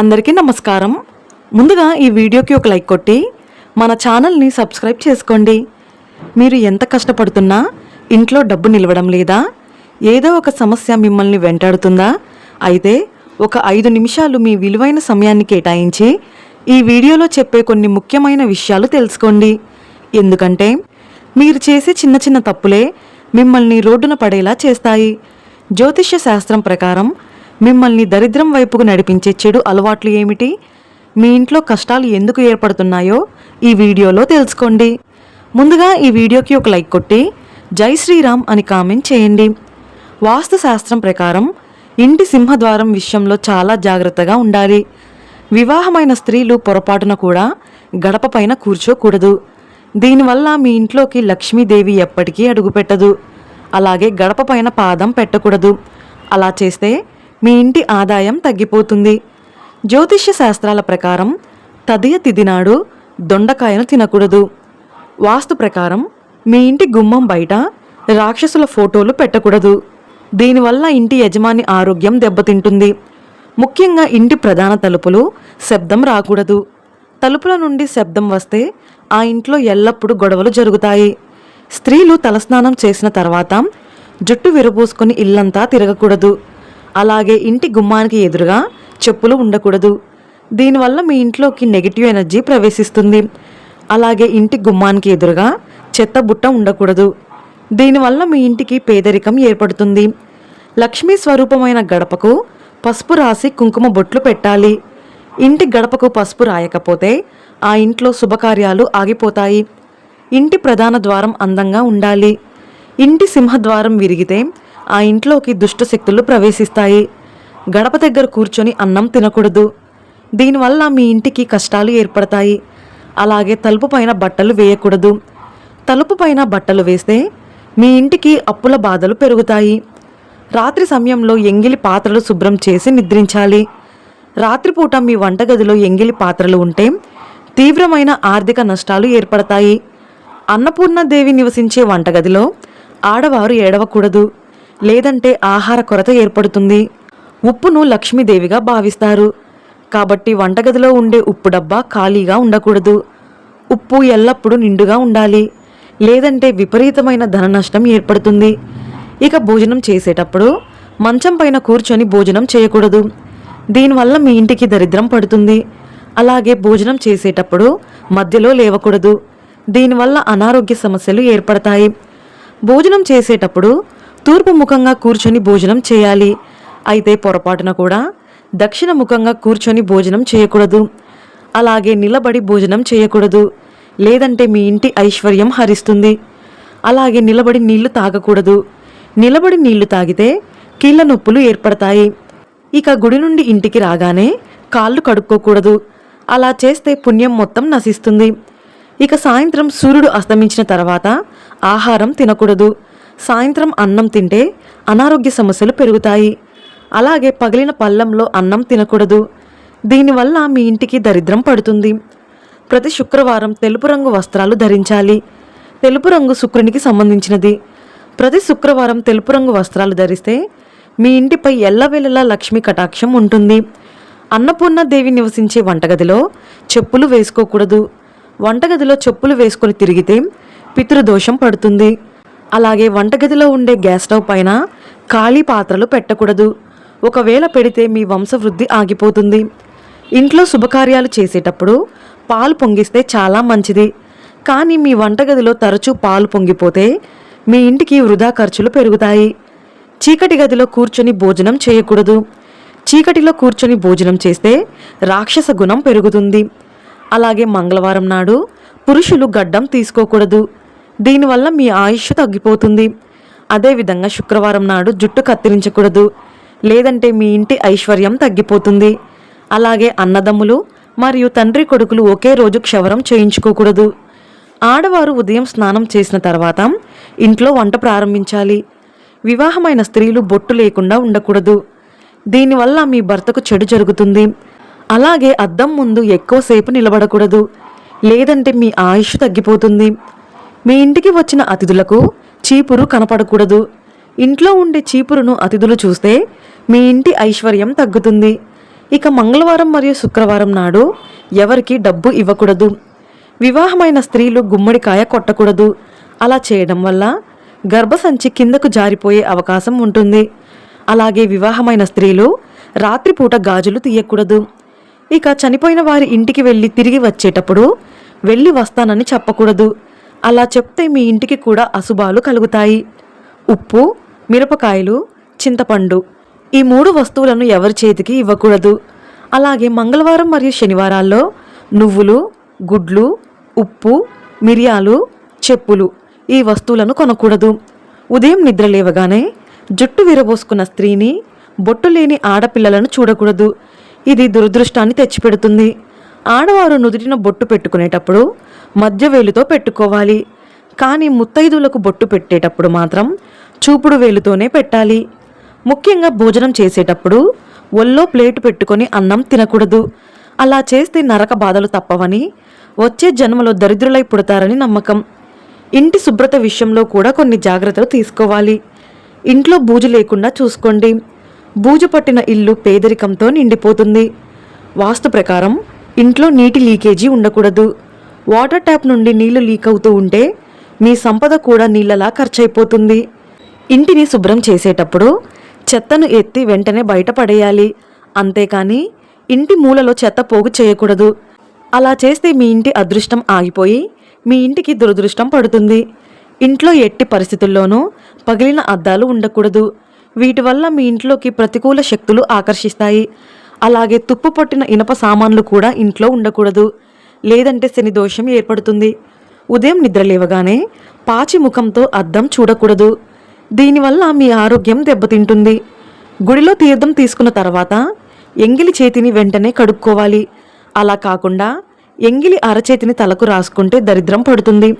అందరికీ నమస్కారం. ముందుగా ఈ వీడియోకి ఒక లైక్ కొట్టి మన ఛానల్ని సబ్స్క్రైబ్ చేసుకోండి. మీరు ఎంత కష్టపడుతున్నా ఇంట్లో డబ్బు నిలవడం లేదా ఏదో ఒక సమస్య మిమ్మల్ని వెంటాడుతుందా? అయితే ఒక ఐదు నిమిషాలు మీ విలువైన సమయాన్ని కేటాయించి ఈ వీడియోలో చెప్పే కొన్ని ముఖ్యమైన విషయాలు తెలుసుకోండి. ఎందుకంటే మీరు చేసే చిన్న చిన్న తప్పులే మిమ్మల్ని రోడ్డున పడేలా చేస్తాయి. జ్యోతిష్య శాస్త్రం ప్రకారం మిమ్మల్ని దరిద్రం వైపుకు నడిపించే చెడు అలవాట్లు ఏమిటి? మీ ఇంట్లో కష్టాలు ఎందుకు ఏర్పడుతున్నాయో ఈ వీడియోలో తెలుసుకోండి. ముందుగా ఈ వీడియోకి ఒక లైక్ కొట్టి జై శ్రీరామ్ అని కామెంట్ చేయండి. వాస్తు శాస్త్రం ప్రకారం ఇంటి సింహద్వారం విషయంలో చాలా జాగ్రత్తగా ఉండాలి. వివాహమైన స్త్రీలు పొరపాటున కూడా గడప పైన కూర్చోకూడదు. దీనివల్ల మీ ఇంట్లోకి లక్ష్మీదేవి ఎప్పటికీ అడుగుపెట్టదు. అలాగే గడప పైన పాదం పెట్టకూడదు. అలా చేస్తే మీ ఇంటి ఆదాయం తగ్గిపోతుంది. జ్యోతిష్య శాస్త్రాల ప్రకారం తదియ తిది నాడు దొండకాయను తినకూడదు. వాస్తు ప్రకారం మీ ఇంటి గుమ్మం బయట రాక్షసుల ఫోటోలు పెట్టకూడదు. దీనివల్ల ఇంటి యజమాని ఆరోగ్యం దెబ్బతింటుంది. ముఖ్యంగా ఇంటి ప్రధాన తలుపులు శబ్దం రాకూడదు. తలుపుల నుండి శబ్దం వస్తే ఆ ఇంట్లో ఎల్లప్పుడూ గొడవలు జరుగుతాయి. స్త్రీలు తలస్నానం చేసిన తర్వాత జుట్టు విరబోసుకొని ఇల్లంతా తిరగకూడదు. అలాగే ఇంటి గుమ్మానికి ఎదురుగా చెప్పులు ఉండకూడదు. దీనివల్ల మీ ఇంట్లోకి నెగిటివ్ ఎనర్జీ ప్రవేశిస్తుంది. అలాగే ఇంటి గుమ్మానికి ఎదురుగా చెత్త బుట్ట ఉండకూడదు. దీనివల్ల మీ ఇంటికి పేదరికం ఏర్పడుతుంది. లక్ష్మీ స్వరూపమైన గడపకు పసుపు రాసి కుంకుమ బొట్లు పెట్టాలి. ఇంటి గడపకు పసుపు రాయకపోతే ఆ ఇంట్లో శుభకార్యాలు ఆగిపోతాయి. ఇంటి ప్రధాన ద్వారం అందంగా ఉండాలి. ఇంటి సింహద్వారం విరిగితే ఆ ఇంట్లోకి దుష్ట శక్తులు ప్రవేశిస్తాయి. గడప దగ్గర కూర్చొని అన్నం తినకూడదు. దీనివల్ల మీ ఇంటికి కష్టాలు ఏర్పడతాయి. అలాగే తలుపు పైన బట్టలు వేయకూడదు. తలుపు పైన బట్టలు వేస్తే మీ ఇంటికి అప్పుల బాధలు పెరుగుతాయి. రాత్రి సమయంలో ఎంగిలి పాత్రలు శుభ్రం చేసి నిద్రించాలి. రాత్రిపూట మీ వంటగదిలో ఎంగిలి పాత్రలు ఉంటే తీవ్రమైన ఆర్థిక నష్టాలు ఏర్పడతాయి. అన్నపూర్ణదేవి నివసించే వంటగదిలో ఆడవారు ఏడవకూడదు. లేదంటే ఆహార కొరత ఏర్పడుతుంది. ఉప్పును లక్ష్మీదేవిగా భావిస్తారు. కాబట్టి వంటగదిలో ఉండే ఉప్పు డబ్బా ఖాళీగా ఉండకూడదు. ఉప్పు ఎల్లప్పుడూ నిండుగా ఉండాలి. లేదంటే విపరీతమైన ధన నష్టం ఏర్పడుతుంది. ఇక భోజనం చేసేటప్పుడు మంచం పైన కూర్చొని భోజనం చేయకూడదు. దీనివల్ల మీ ఇంటికి దరిద్రం పడుతుంది. అలాగే భోజనం చేసేటప్పుడు మధ్యలో లేవకూడదు. దీనివల్ల అనారోగ్య సమస్యలు ఏర్పడతాయి. భోజనం చేసేటప్పుడు తూర్పు ముఖంగా కూర్చొని భోజనం చేయాలి. అయితే పొరపాటున కూడా దక్షిణ ముఖంగా కూర్చొని భోజనం చేయకూడదు. అలాగే నిలబడి భోజనం చేయకూడదు. లేదంటే మీ ఇంటి ఐశ్వర్యం హరిస్తుంది. అలాగే నిలబడి నీళ్ళు తాగకూడదు. నిలబడి నీళ్ళు తాగితే కీళ్ళ నొప్పులు ఏర్పడతాయి. ఇక గుడి నుండి ఇంటికి రాగానే కాళ్ళు కడుక్కోకూడదు. అలా చేస్తే పుణ్యం మొత్తం నశిస్తుంది. ఇక సాయంత్రం సూర్యుడు అస్తమించిన తర్వాత ఆహారం తినకూడదు. సాయంత్రం అన్నం తింటే అనారోగ్య సమస్యలు పెరుగుతాయి. అలాగే పగిలిన పళ్ళంలో అన్నం తినకూడదు. దీనివల్ల మీ ఇంటికి దరిద్రం పడుతుంది. ప్రతి శుక్రవారం తెలుపు రంగు వస్త్రాలు ధరించాలి. తెలుపు రంగు శుక్రునికి సంబంధించినది. ప్రతి శుక్రవారం తెలుపు రంగు వస్త్రాలు ధరిస్తే మీ ఇంటిపై ఎల్లవేళలా లక్ష్మీ కటాక్షం ఉంటుంది. అన్నపూర్ణాదేవి నివసించే వంటగదిలో చెప్పులు వేసుకోకూడదు. వంటగదిలో చెప్పులు వేసుకొని తిరిగితే పితృదోషం పడుతుంది. అలాగే వంటగదిలో ఉండే గ్యాస్ స్టవ్ పైన ఖాళీ పాత్రలు పెట్టకూడదు. ఒకవేళ పెడితే మీ వంశవృద్ధి ఆగిపోతుంది. ఇంట్లో శుభకార్యాలు చేసేటప్పుడు పాలు పొంగిస్తే చాలా మంచిది. కానీ మీ వంటగదిలో తరచూ పాలు పొంగిపోతే మీ ఇంటికి వృధా ఖర్చులు పెరుగుతాయి. చీకటి గదిలో కూర్చొని భోజనం చేయకూడదు. చీకటిలో కూర్చొని భోజనం చేస్తే రాక్షస గుణం పెరుగుతుంది. అలాగే మంగళవారం నాడు పురుషులు గడ్డం తీసుకోకూడదు. దీనివల్ల మీ ఆయుష్ తగ్గిపోతుంది. అదేవిధంగా శుక్రవారం నాడు జుట్టు కత్తిరించకూడదు. లేదంటే మీ ఇంటి ఐశ్వర్యం తగ్గిపోతుంది. అలాగే అన్నదమ్ములు మరియు తండ్రి కొడుకులు ఒకే రోజు క్షవరం చేయించుకోకూడదు. ఆడవారు ఉదయం స్నానం చేసిన తర్వాత ఇంట్లో వంట ప్రారంభించాలి. వివాహమైన స్త్రీలు బొట్టు లేకుండా ఉండకూడదు. దీనివల్ల మీ భర్తకు చెడు జరుగుతుంది. అలాగే అద్దం ముందు ఎక్కువసేపు నిలబడకూడదు. లేదంటే మీ ఆయుష్ తగ్గిపోతుంది. మీ ఇంటికి వచ్చిన అతిథులకు చీపురు కనపడకూడదు. ఇంట్లో ఉండే చీపురును అతిథులు చూస్తే మీ ఇంటి ఐశ్వర్యం తగ్గుతుంది. ఇక మంగళవారం మరియు శుక్రవారం నాడు ఎవరికి డబ్బు ఇవ్వకూడదు. వివాహమైన స్త్రీలు గుమ్మడికాయ కొట్టకూడదు. అలా చేయడం వల్ల గర్భసంచి కిందకు జారిపోయే అవకాశం ఉంటుంది. అలాగే వివాహమైన స్త్రీలు రాత్రిపూట గాజులు తీయకూడదు. ఇక చనిపోయిన వారి ఇంటికి వెళ్ళి తిరిగి వచ్చేటప్పుడు వెళ్ళి వస్తానని చెప్పకూడదు. అలా చెప్తే మీ ఇంటికి కూడా అశుభాలు కలుగుతాయి. ఉప్పు మిరపకాయలు చింతపండు ఈ మూడు వస్తువులను ఎవరి చేతికి ఇవ్వకూడదు. అలాగే మంగళవారం మరియు శనివారాల్లో నువ్వులు గుడ్లు ఉప్పు మిరియాలు చెప్పులు ఈ వస్తువులను కొనకూడదు. ఉదయం నిద్ర లేవగానే జుట్టు విరబోసుకున్న స్త్రీని బొట్టు లేని ఆడపిల్లలను చూడకూడదు. ఇది దురదృష్టాన్ని తెచ్చిపెడుతుంది. ఆడవారు నుదుటిన బొట్టు పెట్టుకునేటప్పుడు మధ్య వేలుతో పెట్టుకోవాలి. కానీ ముత్తైదులకు బొట్టు పెట్టేటప్పుడు మాత్రం చూపుడు వేలుతోనే పెట్టాలి. ముఖ్యంగా భోజనం చేసేటప్పుడు ఒళ్ళో ప్లేటు పెట్టుకొని అన్నం తినకూడదు. అలా చేస్తే నరక బాధలు తప్పవని వచ్చే జన్మలో దరిద్రులై పుడతారని నమ్మకం. ఇంటి శుభ్రత విషయంలో కూడా కొన్ని జాగ్రత్తలు తీసుకోవాలి. ఇంట్లో బూజు లేకుండా చూసుకోండి. బూజు పట్టిన ఇల్లు పేదరికంతో నిండిపోతుంది. వాస్తు ప్రకారం ఇంట్లో నీటి లీకేజీ ఉండకూడదు. వాటర్ ట్యాప్ నుండి నీళ్ళు లీక్ అవుతూ ఉంటే మీ సంపద కూడా నీళ్ళలా ఖర్చయిపోతుంది ఇంటిని శుభ్రం చేసేటప్పుడు చెత్తను ఎత్తి వెంటనే బయట పడేయాలి. అంతేకాని ఇంటి మూలలో చెత్త పోగు చేయకూడదు. అలా చేస్తే మీ ఇంటి అదృష్టం ఆగిపోయి మీ ఇంటికి దురదృష్టం పడుతుంది. ఇంట్లో ఎట్టి పరిస్థితుల్లోనూ పగిలిన అద్దాలు ఉండకూడదు. వీటి వల్ల మీ ఇంట్లోకి ప్రతికూల శక్తులు ఆకర్షిస్తాయి. అలాగే తుప్పు పట్టిన ఇనప సామాన్లు కూడా ఇంట్లో ఉండకూడదు. లేదంటే శని దోషం ఏర్పడుతుంది. ఉదయం నిద్ర లేవగానే పాచి ముఖంతో అద్దం చూడకూడదు. దీనివల్ల మీ ఆరోగ్యం దెబ్బతింటుంది. గుడిలో తీర్థం తీసుకున్న తర్వాత ఎంగిలి చేతిని వెంటనే కడుక్కోవాలి. అలా కాకుండా ఎంగిలి అరచేతిని తలకు రాసుకుంటే దరిద్రం పడుతుంది.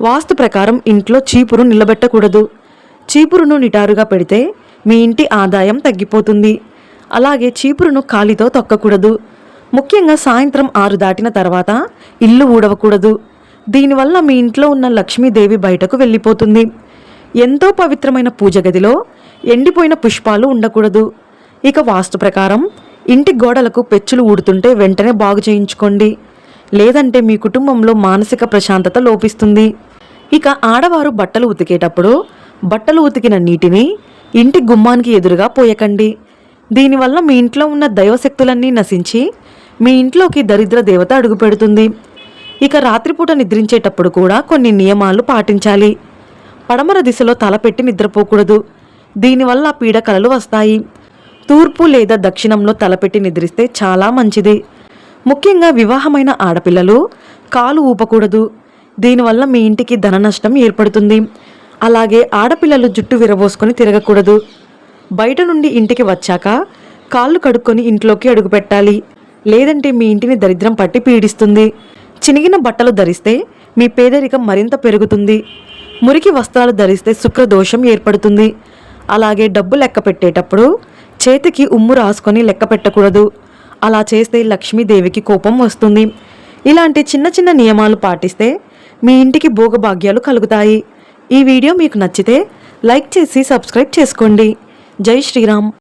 వాస్తు ప్రకారం ఇంట్లో చీపురు నిలబెట్టకూడదు. చీపురును నిటారుగా పెడితే మీ ఇంటి ఆదాయం తగ్గిపోతుంది. అలాగే చీపురును కాలితో తొక్కకూడదు. ముఖ్యంగా సాయంత్రం ఆరు దాటిన తర్వాత ఇల్లు ఊడవకూడదు. దీనివల్ల మీ ఇంట్లో ఉన్న లక్ష్మీదేవి బయటకు వెళ్ళిపోతుంది. ఎంతో పవిత్రమైన పూజ గదిలో ఎండిపోయిన పుష్పాలు ఉండకూడదు. ఇక వాస్తు ప్రకారం ఇంటి గోడలకు పెచ్చులు ఊడుతుంటే వెంటనే బాగు చేయించుకోండి. లేదంటే మీ కుటుంబంలో మానసిక ప్రశాంతత లోపిస్తుంది. ఇక ఆడవారు బట్టలు ఉతికేటప్పుడు బట్టలు ఉతికిన నీటిని ఇంటి గుమ్మానికి ఎదురుగా పోయకండి. దీనివల్ల మీ ఇంట్లో ఉన్న దైవశక్తులన్నీ నశించి మీ ఇంట్లోకి దరిద్ర దేవత అడుగుపెడుతుంది ఇక రాత్రిపూట నిద్రించేటప్పుడు కూడా కొన్ని నియమాలు పాటించాలి. పడమర దిశలో తలపెట్టి నిద్రపోకూడదు. దీనివల్ల పీడకలలు వస్తాయి. తూర్పు లేదా దక్షిణంలో తలపెట్టి నిద్రిస్తే చాలా మంచిది. ముఖ్యంగా వివాహమైన ఆడపిల్లలు కాలు ఊపకూడదు. దీనివల్ల మీ ఇంటికి ధన నష్టం ఏర్పడుతుంది. అలాగే ఆడపిల్లలు జుట్టు విరబోసుకొని తిరగకూడదు. బయట నుండి ఇంటికి వచ్చాక కాళ్ళు కడుక్కొని ఇంట్లోకి అడుగుపెట్టాలి లేదంటే మీ ఇంటిని దరిద్రం పట్టి పీడిస్తుంది. చినిగిన బట్టలు ధరిస్తే మీ పేదరికం మరింత పెరుగుతుంది. మురికి వస్త్రాలు ధరిస్తే శుక్రదోషం ఏర్పడుతుంది. అలాగే డబ్బు లెక్క పెట్టేటప్పుడు చేతికి ఉమ్ము రాసుకొని లెక్క పెట్టకూడదు. అలా చేస్తే లక్ష్మీదేవికి కోపం వస్తుంది. ఇలాంటి చిన్న చిన్న నియమాలు పాటిస్తే మీ ఇంటికి భోగభాగ్యాలు కలుగుతాయి. ఈ వీడియో మీకు నచ్చితే లైక్ చేసి సబ్స్క్రైబ్ చేసుకోండి. జై శ్రీరామ్.